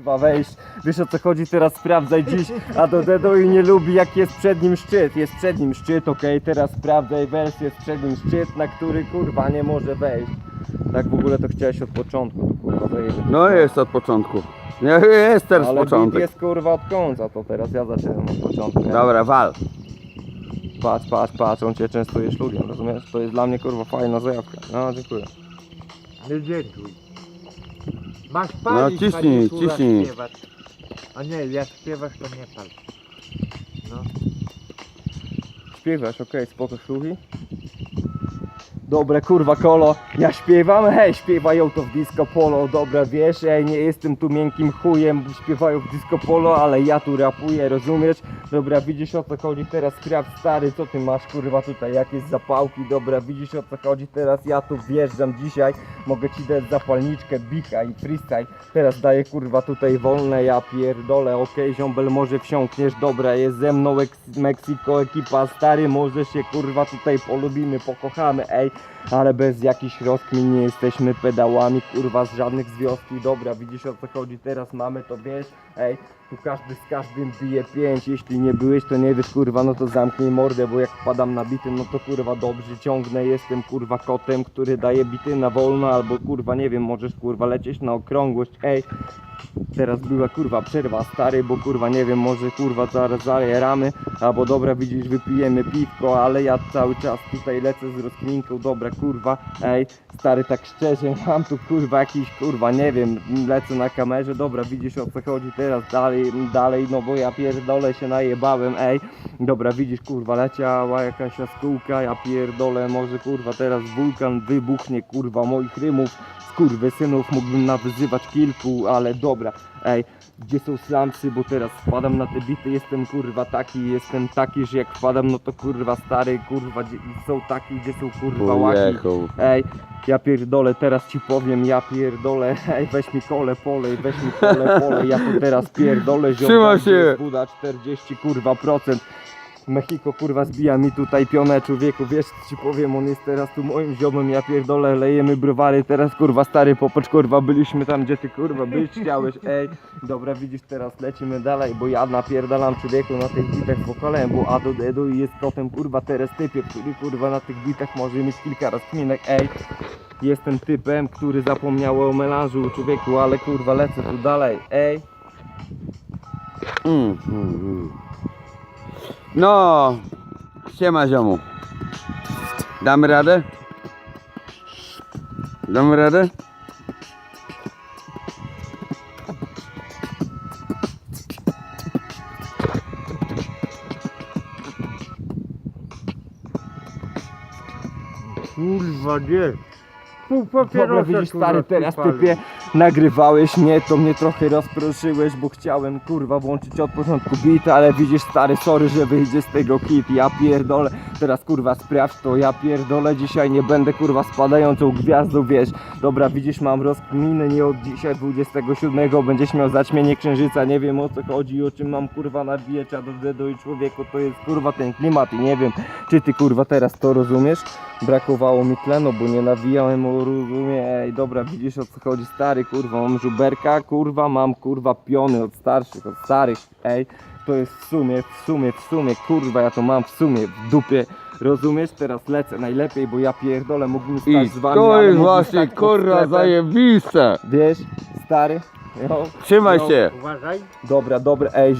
kurwa wejść. Wiesz o co chodzi, teraz sprawdzaj dziś. A do Dedoi nie lubi jak jest przed nim szczyt. Jest przed nim szczyt, okej, teraz sprawdzaj wersję, jest przed nim szczyt, na który kurwa nie może wejść. Tak w ogóle to chciałeś od początku, to kurwa zajebie. No jest od początku. Nie, jest teraz Ale początek. jest kurwa od końca, to teraz ja zacząłem od początku. nie? Dobra, wal. Patrz, patrz, patrz, on cię częstuje szlugiem, rozumiesz? To jest dla mnie kurwa fajna zajawka. No, dziękuję. Nie dziękuj. Masz palić, No, ciśnij, Kura, ciśnij. śpiewać. A nie, jak śpiewasz to nie pal. No. Śpiewasz, okej, spoko szlugi. Dobre kurwa kolo, ja śpiewam, hej, śpiewają to w disco polo, dobra wiesz, ej, nie jestem tu miękkim chujem, śpiewają w disco polo, ale ja tu rapuję, rozumiesz? Dobra, widzisz o co chodzi, teraz sprawdź stary, co ty masz kurwa tutaj, jakieś zapałki, dobra, widzisz o co chodzi, teraz ja tu wjeżdżam dzisiaj, mogę ci dać zapalniczkę, bicha i freestyle, teraz daję kurwa tutaj wolne, ja pierdolę, okej, ziombel może wsiąkniesz, dobra, jest ze mną Meksiko ekipa, stary, może się kurwa tutaj polubimy, pokochamy, ej, ale bez jakichś rozkmin nie jesteśmy pedałami, kurwa, z żadnych związków, dobra, widzisz o co chodzi, teraz mamy to, wiesz, ej, tu każdy z każdym bije pięć, jeśli nie byłeś, to nie wiesz, kurwa, no to zamknij mordę, bo jak wpadam na bity, no to kurwa dobrze ciągnę, jestem kurwa kotem, który daje bity na wolno, albo kurwa, nie wiem, możesz kurwa lecieć na okrągłość, ej, Teraz była kurwa przerwa stary, bo kurwa nie wiem, może kurwa zaraz zajaramy, albo dobra widzisz wypijemy piwko, ale ja cały czas tutaj lecę z rozkminką, dobra kurwa, ej, stary tak szczerze, mam tu kurwa jakiś kurwa, nie wiem, lecę na kamerze, dobra widzisz o co chodzi teraz. Dalej, dalej, no bo ja pierdolę się najebałem, ej, dobra widzisz kurwa leciała jakaś jaskółka, ja pierdolę, może kurwa teraz wulkan wybuchnie kurwa moich rymów, synów mógłbym nawyzywać kilku, ale dobra, ej, gdzie są slamsy, bo teraz wpadam na te bity, jestem kurwa taki, jestem taki, że jak wpadam, no to kurwa stary, kurwa, gdzie są taki, gdzie są kurwa łaki. Ujechał. Ej, ja pierdolę, teraz ci powiem, ja pierdolę, ej, weź mi kole polej, weź mi kole polej, ja tu teraz pierdolę, ziom, Trzyma gdzie się. jest Buda 40 kurwa procent. Mexico kurwa zbija mi tutaj pionę człowieku, wiesz ci powiem, on jest teraz tu moim ziomem, ja pierdolę, lejemy browary, teraz kurwa stary popatrz kurwa, byliśmy tam gdzie ty kurwa być chciałeś, ej, dobra widzisz teraz lecimy dalej, bo ja napierdalam człowieku na tych bitach wokalem, bo Ado Dedo i jest potem kurwa teraz typie, który kurwa na tych bitach może mieć kilka rozkminek, ej, jestem typem, który zapomniał o melanżu człowieku, ale kurwa lecę tu dalej, ej, Mm, mm, mm. No, siema ziomu. Damy radę? Damy radę? Kurwa nie. Pół Dobra, papierosa widzisz kurwa, stary, teraz typie nagrywałeś mnie, to mnie trochę rozproszyłeś, bo chciałem kurwa włączyć od początku beat, ale widzisz stary, sorry, że wyjdzie z tego kit, ja pierdolę, teraz kurwa sprawdź to, ja pierdolę, dzisiaj nie będę kurwa spadającą gwiazdą, wiesz, dobra, widzisz, mam rozkminę, nie od dzisiaj 27 będziesz miał zaćmienie księżyca, nie wiem o co chodzi, o czym mam kurwa nabijać, a do dedo i człowieku to jest kurwa ten klimat i nie wiem, czy ty kurwa teraz to rozumiesz? Brakowało mi tlenu, bo nie nawijałem o rozumie, ej, dobra, widzisz o co chodzi, stary, kurwa, mam żuberka, kurwa, mam, kurwa, piony od starszych, od starych, ej, to jest w sumie, w sumie, w sumie, kurwa, ja to mam w sumie, w dupie, rozumiesz, teraz lecę najlepiej, bo ja pierdolę, mógłbym stać I z wami, to ale jest mógłbym właśnie stać pod kurwa sklepem. zajebiste. Wiesz, stary, jo, Trzymaj jo, się. Uważaj. dobra, dobra, ej,